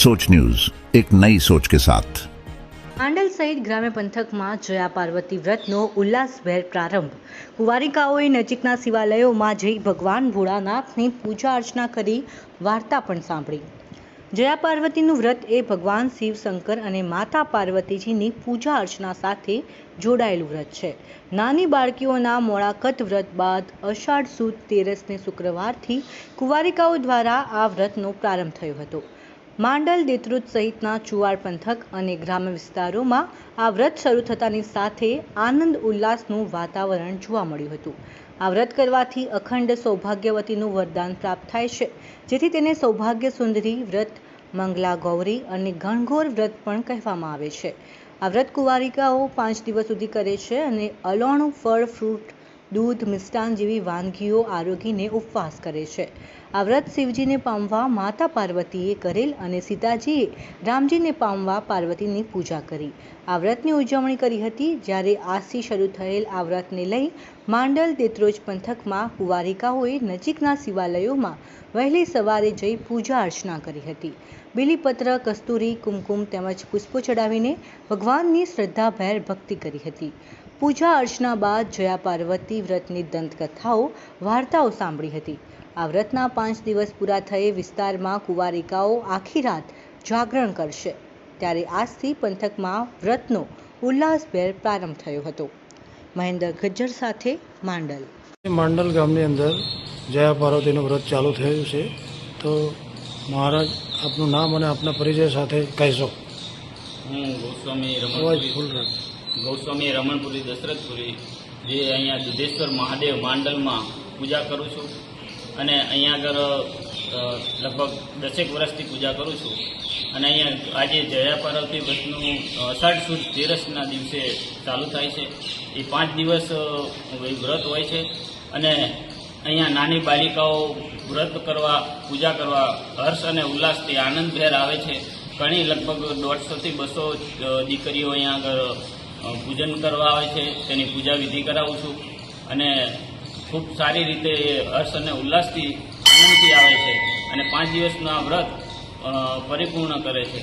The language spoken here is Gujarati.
सोच न्यूज एक नई सोच के साथ આંડલ સહિત ગ્રામ્ય પંથકમાં જયા પાર્વતી વ્રતનો ઉલ્લાસભેર પ્રારંભ કુંવારિકાઓએ નજીકના શિવાલયોમાં જઈ ભગવાન ભોળાનાથની પૂજા અર્ચના કરી વાર્તા પણ સાંભળી જયા પાર્વતીનું વ્રત એ ભગવાન શિવ શંકર અને માતા પાર્વતીજીની પૂજા અર્ચના સાથે જોડાયેલું વ્રત છે નાની બાળકીઓના મોળાકત વ્રત બાદ અષાઢ સુદ તેરસને શુક્રવારથી કુંવારિકાઓ દ્વારા આ વ્રતનો પ્રારંભ થયો હતો માંડલ, દેત્રુત સહિતના ચુવાડ પંથક અને ગ્રામ્ય વિસ્તારોમાં આ વ્રત શરૂ થતાની સાથે આનંદ ઉલ્લાસનું વાતાવરણ જોવા મળ્યું હતું. આ વ્રત કરવાથી અખંડ સૌભાગ્યવતીનું વરદાન પ્રાપ્ત થાય છે, જેથી તેને સૌભાગ્ય સુંદરી વ્રત, મંગલા ગૌરી અને ઘણઘોર વ્રત પણ કહેવામાં આવે છે. આ વ્રત કુંવારિકાઓ પાંચ દિવસ સુધી કરે છે અને અલોણું ફળ, ફ્રૂટ દૂધ, મિષ્ટાન જેવી વાનગીઓ આરોગીને ઉપવાસ કરે છે. આ વ્રત શિવજીને પામવા માતા પાર્વતીએ કરેલ અને સીતાજીએ રામજીને પામવા પાર્વતીની પૂજા કરી. આ વ્રતની ઉજવણી કરી હતી જ્યારે આજથી શરૂ થયેલ આ વ્રતને લઈ માંડલ દેત્રોજ પંથકમાં કુવારિકાઓએ નજીકના શિવાલયોમાં વહેલી સવારે જઈ પૂજા અર્ચના કરી હતી. બીલીપત્ર, કસ્તુરી, કુમકુમ તેમજ પુષ્પો ચડાવીને ભગવાનની શ્રદ્ધાભેર ભક્તિ કરી હતી. પૂજા અર્ચના બાદ જયા પાર્વતી વ્રતની દંતકથાઓ, વાર્તાઓ સાંભળી હતી. આ વ્રતના પાંચ દિવસ પૂરા થયે વિસ્તારમાં કુંવારિકાઓ આખી રાત જાગરણ કરશે. ત્યારે આજથી પંથકમાં વ્રતનો ઉલ્લાસભેર પ્રારંભ થયો હતો. મહેન્દ્ર ગજ્જર સાથે માંડલ. માંડલ ગામની અંદર જયા પાર્વતીનું વ્રત ચાલુ થયું છે. તો મહારાજ આપનું નામ અને આપના પરિચય સાથે કહેશો. હું ગૌસ્વામી રમણપુરી ગૌસ્વામી રમણપુરી દશરથપુરી જે અહીંયા દુધેશ્વર મહાદેવ માંડલમાં પૂજા કરું છું અને અહીંયા આગળ લગભગ દસેક વર્ષથી પૂજા કરું છું. અને અહીંયા આજે જયા પાર્વતી વ્રતનું અષાઢ સુદ તેરસના દિવસે ચાલુ થાય છે. એ પાંચ દિવસ વ્રત હોય છે. અને અહીંયા નાની બાલિકાઓ વ્રત કરવા, પૂજા કરવા હર્ષ અને ઉલ્લાસથી આનંદભેર આવે છે. ઘણી લગભગ દોઢસોથી બસો દીકરીઓ અહીંયા આગળ પૂજન કરવા આવે છે. તેની પૂજા વિધિ કરાવું છું. અને ખૂબ સારી રીતે હર્ષ અને ઉલ્લાસથી આનંદથી આવે છે અને પાંચ દિવસનું આ વ્રત પરિપૂર્ણ કરે છે.